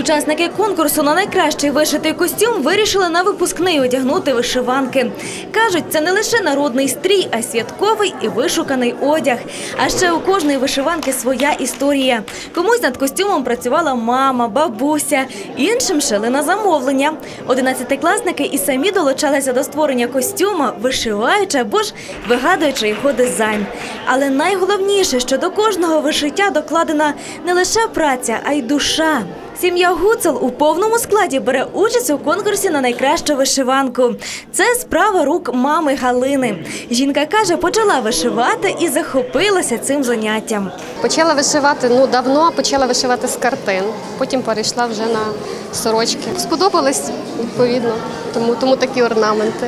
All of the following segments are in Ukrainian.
Учасники конкурсу на найкращий вишитий костюм вирішили на випускний одягнути вишиванки. Кажуть, це не лише народний стрій, а святковий і вишуканий одяг. А ще у кожної вишиванки своя історія. Комусь над костюмом працювала мама, бабуся, іншим шили на замовлення. Одинадцятикласники і самі долучалися до створення костюма, вишиваючи або ж вигадуючи його дизайн. Але найголовніше, що до кожного вишиття докладена не лише праця, а й душа. Сім'я Гуцел у повному складі бере участь у конкурсі на найкращу вишиванку. Це справа рук мами Галини. Жінка каже, почала вишивати і захопилася цим заняттям. Почала вишивати ну давно, почала вишивати з картин. Потім перейшла вже на сорочки. Сподобалось відповідно, тому, тому такі орнаменти.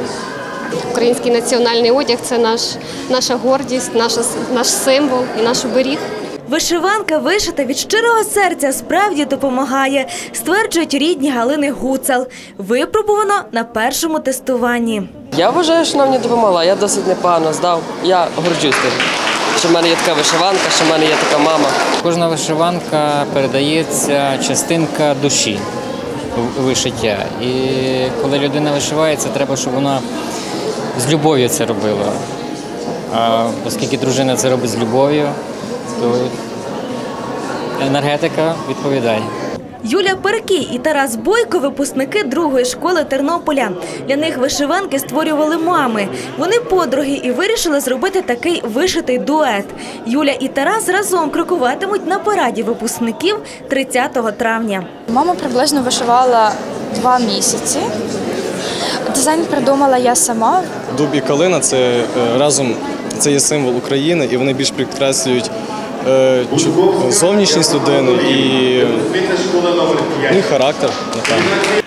Український національний одяг це наш, наша гордість, наша, наш символ і наш оберіг. Вишиванка вишита від щирого серця справді допомагає, стверджують рідні Галини Гуцел. Випробувано на першому тестуванні. Я вважаю, що нам не допомогла. Я досить непогано здав. Я горджусь тим, що в мене є така вишиванка, що в мене є така мама. Кожна вишиванка передається частинка душі вишиття. І коли людина вишивається, треба, щоб вона з любов'ю це робила. А оскільки дружина це робить з любов'ю, то енергетика відповідає. Юля Перкій і Тарас Бойко – випускники другої школи Тернополя. Для них вишиванки створювали мами. Вони подруги і вирішили зробити такий вишитий дует. Юля і Тарас разом крокуватимуть на параді випускників 30 травня. Мама приблизно вишивала два місяці. Дизайн придумала я сама. Дуб і калина це е, разом це є символ України, і вони більш підкреслюють зовнішність людини і, ну, і характер.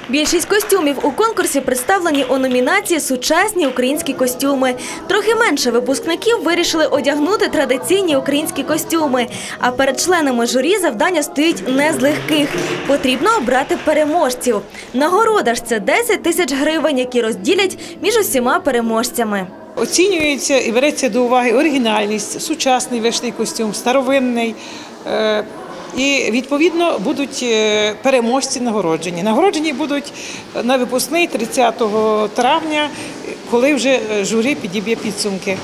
Більшість костюмів у конкурсі представлені у номінації Сучасні українські костюми. Трохи менше випускників вирішили одягнути традиційні українські костюми. А перед членами журі завдання стоїть не з легких. Потрібно обрати переможців. Нагорода ж це 10 тисяч гривень, які розділять між усіма переможцями. Оцінюється і береться до уваги оригінальність, сучасний вишний костюм, старовинний. Е, І відповідно будуть е, переможці нагороджені. Нагороджені будуть на випускний 30 травня, коли вже журі підіб'є підсумки.